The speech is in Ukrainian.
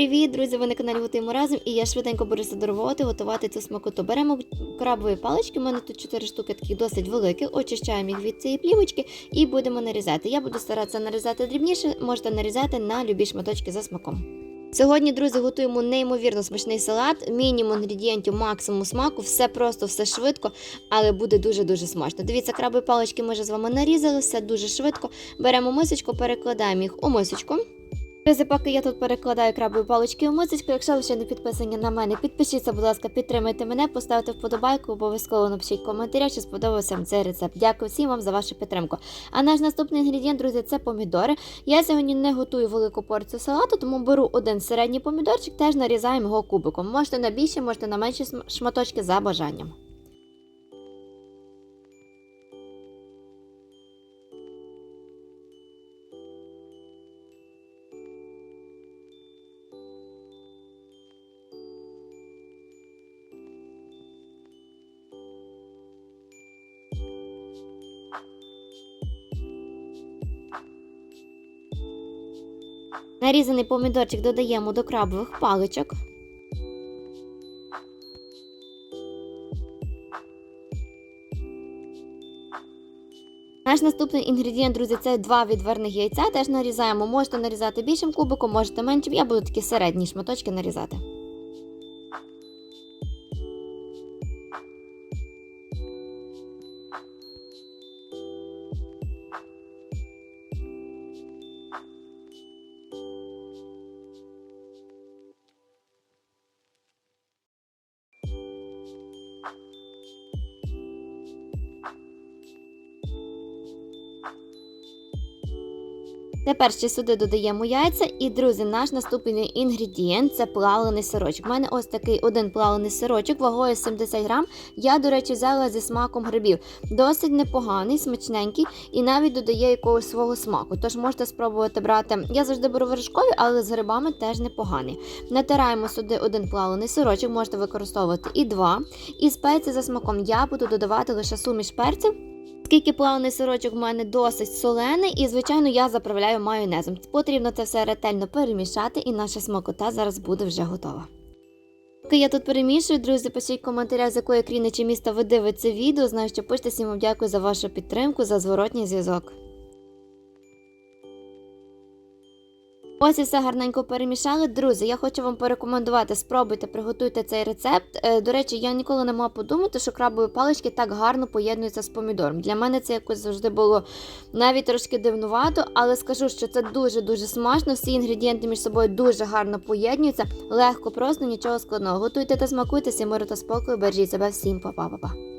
Привіт, друзі! Ви на каналі Готуємо разом і я швиденько буду задорвати, готувати цю смакоту. Беремо крабові палички, у мене тут 4 штуки таких досить великих, очищаємо їх від цієї плівочки і будемо нарізати. Я буду старатися нарізати дрібніше, можете нарізати на любі шматочки за смаком. Сьогодні, друзі, готуємо неймовірно смачний салат, мінімум інгредієнтів, максимум смаку, все просто, все швидко, але буде дуже-дуже смачно. Дивіться, крабові палички ми вже з вами нарізали, все дуже швидко. Беремо мисочку, перекладаємо їх у мисочку. Друзі, поки я тут перекладаю крабові палички у мисочку, якщо ви ще не підписані на мене, підпишіться, будь ласка, підтримайте мене, поставте вподобайку, обов'язково напишіть коментарі, чи сподобався вам цей рецепт. Дякую всім вам за вашу підтримку. А наш наступний інгредієнт, друзі, це помідори. Я сьогодні не готую велику порцію салату, тому беру один середній помідорчик, теж нарізаємо його кубиком. Можете на більше, можете на менші шматочки за бажанням. Нарізаний помідорчик додаємо до крабових паличок. Наш наступний інгредієнт, друзі, це два відварних яйця. Теж нарізаємо. Можете нарізати більшим кубиком, можете меншим. Я буду такі середні шматочки нарізати. Тепер ще сюди додаємо яйця. І, друзі, наш наступний інгредієнт це плавлений сирочок. У мене ось такий один плавлений сирочок, вагою 70 грам. Я, до речі, взяла зі смаком грибів. Досить непоганий, смачненький і навіть додає якогось свого смаку. Тож можете спробувати брати. Я завжди беру вершкові, але з грибами теж непоганий. Натираємо сюди один плавлений сирочок, можете використовувати і два. І спеції за смаком я буду додавати лише суміш перців. Оскільки плавний сирочок в мене досить солений, і, звичайно, я заправляю майонезом. Потрібно це все ретельно перемішати, і наша смакота зараз буде вже готова. Поки я тут перемішую, друзі, пишіть в коментарях, з якої країни чи міста ви дивитеся відео. Знаю, що пишете всім вам дякую за вашу підтримку, за зворотній зв'язок. Ось і все гарненько перемішали. Друзі, я хочу вам порекомендувати, спробуйте, приготуйте цей рецепт. Е, До речі, я ніколи не могла подумати, що крабові палички так гарно поєднуються з помідором. Для мене це якось завжди було навіть трошки дивнувато, але скажу, що це дуже-дуже смачно. Всі інгредієнти між собою дуже гарно поєднуються. Легко, просто нічого складного. Готуйте та смакуйте, всім миру та спокою, бережіть себе всім, па-па-па-па.